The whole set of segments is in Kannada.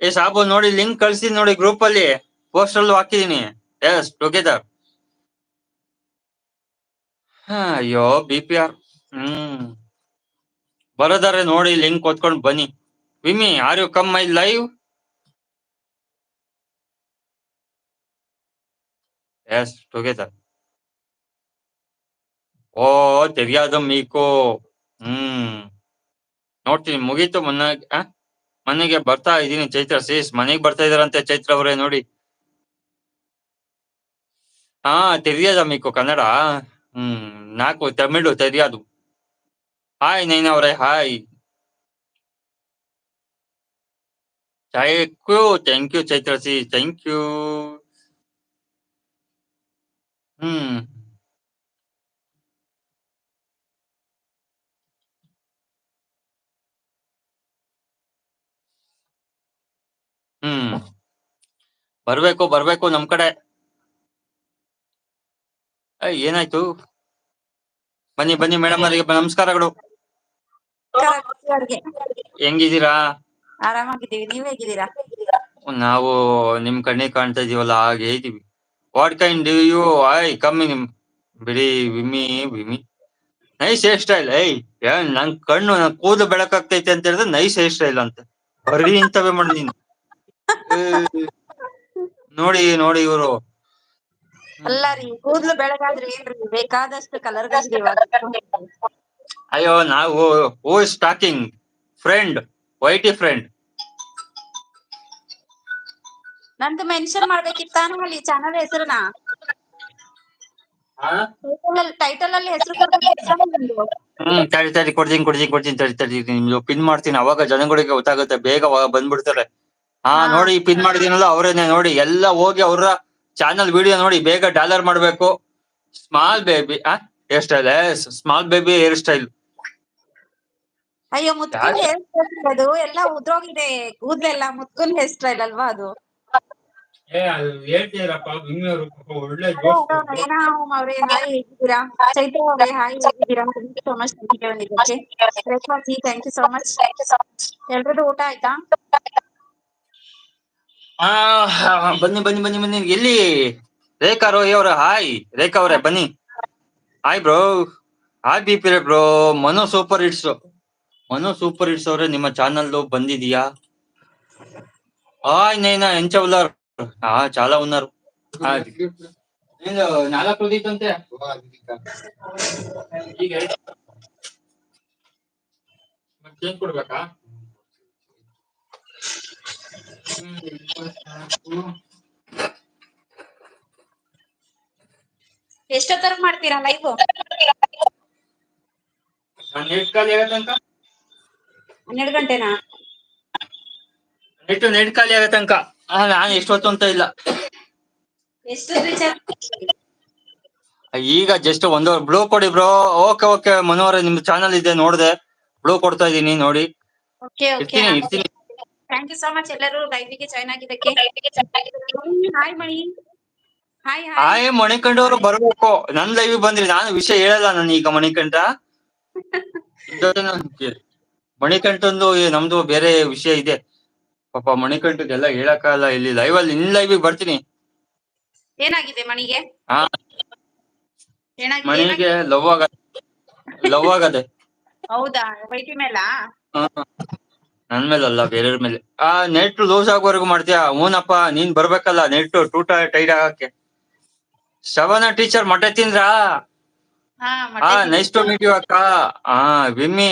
ಏ ಸಾಬು ನೋಡಿ, ಲಿಂಕ್ ಕಳ್ಸಿ ನೋಡಿ ಗ್ರೂಪ್ ಅಲ್ಲಿ. ಪೋಸ್ಟ್ ಅಲ್ಲೂ ಹಾಕಿದೀನಿ. ಎಸ್ ಟುಗೆದರ್ ಅಯ್ಯೋ ಬಿ ಪಿ ಆರ್ ಹ್ಮ್. ಬರೋದಾರೆ ನೋಡಿ, ಲಿಂಕ್ ಓದ್ಕೊಂಡು ಬನ್ನಿ. Vimi are you come my live us together ಓ ತೆರಿಯಾದ ಮೀಕೋ. ಹ್ಮ್. ನೋಡ್ತೀನಿ, ಮುಗೀತು ಮೊನ್ನೆ? ಮನೆಗೆ ಬರ್ತಾ ಇದೀನಿ ಚೈತ್ರ ಸೀಸ್ ಮನೆಗೆ ಬರ್ತಾ ಇದಾರಂತೆ ಚೈತ್ರ ಅವರೇ, ನೋಡಿ. ಹಾ ತೆರಿಯದ ಮೀಕು ಕನ್ನಡ. ಹ್ಮ್, ನಾಲ್ಕು, ತಮಿಳು, ತೆರಿಯಾದು. ಹಾಯ್ ನೈನ್ ಅವರೇ hi thank you thank you Chaitra C thank you hmm hmm ಬರ್ಬೇಕು ಬರ್ಬೇಕು ನಮ್ ಕಡೆ. ಏನಾಯ್ತು? ಬನ್ನಿ ಬನ್ನಿ ಮೇಡಮ್ ಅವರಿಗೆ ನಮಸ್ಕಾರಗಳು. ಹೆಂಗಿದ್ದೀರಾ? ಆರಾಮಾಗಿದ್ದೀವಿ ನೀವ್ ಹೇಗಿದ್ದೀರಾ? ನಾವು ನಿಮ್ ಕಣ್ಣಿ ಕಾಣ್ತಾ ಇದೀವಲ್ಲ ಹಾಗೆ ಇದೀವಿ what can do you I ಕಮ್ಮಿ ನಿಮ್ ಬಿಡಿ ವಿಮಿ ವಿಮಿ. ನೈಸ್ ಹೇರ್ ಸ್ಟೈಲ್ ಐ ನನ್ ಕಣ್ಣು ನನ್ ಕೂದಲು ಬೆಳಕಾಗ್ತೈತೆ ಅಂತ ಹೇಳಿದ್ರೆ ನೈಸ್ ಹೇರ್ ಸ್ಟೈಲ್ ಅಂತ. ಬರೀ ಇಂತವೇ ಮಾಡಿ ನೀನು. ನೋಡಿ ನೋಡಿ ಇವರು. ಅಲ್ಲ ರೀ ಕೂದ್ಲು ಬೆಳಗಾದ್ರೆ ಏನ್ರಿ? ಬೇಕಾದಷ್ಟು ಕಲರ್ ಅಯ್ಯೋ ನಾವು ಹೂ ಇಸ್ ಟಾಕಿಂಗ್ ಫ್ರೆಂಡ್ ವೈಟಿ ಫ್ರೆಂಡ್ ನಂದು ಮೆನ್ಷನ್ ಮಾಡ್ಬೇಕಿತ್ತಾನು ಅಲ್ಲಿ ಚಾನಲ್ ಹೆಸರನ್ನ? ಟೈಟಲ್ ಅಲ್ಲಿ ಹೆಸರು ಹ್ಮ್ ತಡಿ ತಡಿ ಕೊಡ್ತೀನಿ ಕೊಡ್ತೀನಿ ಕೊಡ್ತೀನಿ ತಡಿ ತಡಿ. ಪಿನ್ ಮಾಡ್ತೀನಿ. ಅವಾಗ ಜನಗಳಿಗೆ ಗೊತ್ತಾಗುತ್ತೆ ಬೇಗ ಬಂದ್ಬಿಡ್ತಾರೆ. ಹಾ. ನೋಡಿ ಪಿನ್ ಮಾಡಿದೀನಲ್ಲ ಅವರೇನೆ ನೋಡಿ ಎಲ್ಲ ಹೋಗಿ ಅವ್ರ ಚಾನಲ್ ವಿಡಿಯೋ ನೋಡಿ ಬೇಗ ಡಾಲರ್ ಮಾಡ್ಬೇಕು. ಸ್ಮಾಲ್ ಬೇಬಿ ಆ hair style small baby hair style ಅಯ್ಯೋ ಮುತ್ಕುನ್ ಹೇರ್ ಸ್ಟೈಲ್ ಅದು ಎಲ್ಲ ಉದ್ರೋಗಿದೆ ಕೂದ್ಲೆಲ್ಲ ಮುತ್ಕುನ್ ಹೇರ್ ಸ್ಟೈಲ್ ಅಲ್ವಾ ಅದು? ಎಲ್ರದ್ದು ಊಟ ಆಯ್ತಾ? ಹಾ ಬನ್ನಿ ಬನ್ನಿ ಬನ್ನಿ ಬನ್ನಿ. ಎಲ್ಲಿ? ರೇಖಾ ರೋಹಿ ಅವ್ರ ಹಾಯ್. ರೇಖಾ ಅವ್ರೆ ಬನ್ನಿ. Hi bro. Hi B P bro. Manu super hits. Mano super hits ಅವ್ರೆ ನಿಮ್ಮ ಚಾನಲ್ ಬಂದಿದೀಯಾ? ಹಾಯ್ ನೈನಾ ಎಂಚ ಉಲ್ಲಾರ್. ಹಾ ಚಾಲಾ ಉನ್ನಾರು ಈಗ ಪ್ರದೀಪ್ ಅಂತೆ? ಕೊಡ್ಬೇಕಾ? ಎಷ್ಟೊತ್ತರ್ಗ್ ಮಾಡ್ತೀರಾ ಲೈವ್ ಹನ್ನೆರಡು ಗಂಟೆನಾ? ನೆಟ್ ನೆಟ್ ಖಾಲಿ ಆಗೋ ತನಕ ನಾನ್ ಎಷ್ಟೊತ್ತು ಅಂತ ಇಲ್ಲ. ಈಗ ಜಸ್ಟ್ ಒಂದು ಬ್ಲೂ ಕೊಡಿ ಬ್ರೋ ಓಕೆ ಓಕೆ ಮನೋಹರ ನಿಮ್ ಚಾನಲ್ ಇದೆ ನೋಡ್ದೆ. ಬ್ಲೂ ಕೊಡ್ತಾ ಇದೀನಿ ನೋಡಿ. ಇರ್ತೀನಿ ಇರ್ತೀನಿ. ಥ್ಯಾಂಕ್ ಯು ಸೋ ಮಚ್ ಎಲ್ಲರೂ. ಲೈವಿಗೆ ಜಾಯ್ನ್ ಆಗಿದ್ದಕ್ಕೆ. ಹಾಯ್ ಮಣಿ. ಹಾಯ್ ಹಾಯ್ ಮಣಿಕಂಡವ್ರು ಬರ್ಬೇಕು. ನನ್ ಲೈವ್ ಬಂದ್ರಿ. ನಾನು ವಿಷಯ ಹೇಳಲ್ಲ ನಾನು ಈಗ ಮಣಿಕಂಠ. ಮಣಿಕಂಠಂದು ನಮ್ದು ಬೇರೆ ವಿಷಯ ಇದೆ. ಪಾಪ ಮಣಿಕಂಠದೆಲ್ಲ ಹೇಳಕ್ಕಾಗಲ್ಲ. ಇಲ್ಲಿ ಲೈವ್ ಅಲ್ಲಿ ನಿನ್ ಲೈವ್ ಬರ್ತೀನಿ. ಏನಾಗಿದೆ ಮಣಿಗೆ? ಮಣಿಗೆ ಲವ್ ಆಗ ಲವ್ ಆಗದೆ. ಹೌದಾ? ವೈಟಿ ಮೇಲಾ ನನ್ ಮೇಲಲ್ಲ ಬೇರೆಯವ್ರ ಮೇಲೆ. ಆ ನೆಟ್ ಲೂಸ್ ಆಗೋವರೆಗೂ ಮಾಡ್ತೀಯಾ? ಓನಪ್ಪ ನೀನ್ ಬರ್ಬೇಕಲ್ಲ ನೆಟ್ ಟೂಟ ಟೈಟ್ ಆಗಕ್ಕೆ. ಶವನ ಟೀಚರ್ ಮೊಟ್ಟೆ ತಿಂದ್ರಾ? ಹಾ ನೈಸ್ ಟು ಮೀಟ್ ಯು ಅಕ್ಕ. ಹಾ ವಿಮ್ಮಿ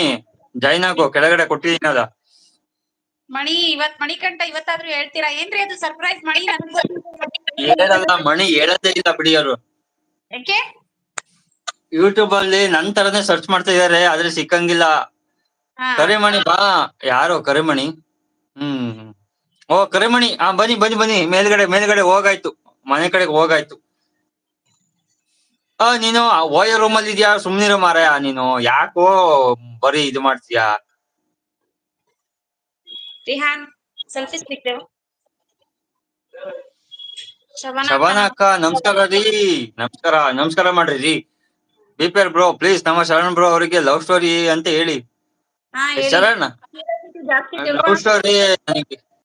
ಜಾಯ್ನ್ ಆಗೋ ಕೆಳಗಡೆ ಕೊಟ್ಟಿದ್ದೀನಲ್ಲ. ಮಣಿ ಇವತ್ ಮಣಿಕಂಠ ಇವತ್ತಾದ್ರೂ ಹೇಳ್ತೀರಾ? ಏನ್ರಿ ಅದು ಸರ್ಪ್ರೈಸ್ ಮಣಿ ಹೇಳಲ್ಲ ಮಣಿ ಹೇಳದೇ ಇಲ್ಲ ಬಿಡಿ ಅವರು. ಯೂಟ್ಯೂಬ್ ಅಲ್ಲಿ ನನ್ ತರನೇ ಸರ್ಚ್ ಮಾಡ್ತಾ ಇದಾರೆ ಆದ್ರೆ ಸಿಕ್ಕಂಗಿಲ್ಲ. ಕರಿಮಣಿ ಬಾ. ಯಾರು ಕರಿಮಣಿ? ಹ್ಮ್ ಓ ಕರಿಮಣಿ. ಆ ಬನ್ನಿ ಬನ್ನಿ ಬನ್ನಿ. ಮೇಲ್ಗಡೆ ಮೇಲ್ಗಡೆ ಹೋಗಾಯ್ತು. ಮನೆ ಕಡೆಗೆ ಹೋಗಾಯ್ತು. ಆ ನೀನು ಓಯ ರೂಮ್ ಅಲ್ಲಿ ಇದೆಯಾ? ಸುಮ್ನಿರೋ ಮಾರಾಯ ನೀನು. ಯಾಕೋ ಬರೀ ಇದು ಮಾಡ್ತೀಯಾ? ರಿಹಾನ್ ಶಬಾನ ಅಕ್ಕ. ನಮಸ್ಕಾರ ರೀ. ನಮಸ್ಕಾರ ನಮಸ್ಕಾರ ಮಾಡ್ರಿ ರೀ. ಬಿಪಿಆರ್ ಬ್ರೋ ಪ್ಲೀಸ್ ನಮ್ಮ ಶರಣ್ ಬ್ರೋ ಅವರಿಗೆ ಲವ್ ಸ್ಟೋರಿ ಅಂತ ಹೇಳಿ. ಶರಣ್ ಜಾಸ್ತಿ ಲವ್ ತಿಳ್ಕೊಂಡು ಸ್ಟೋರಿ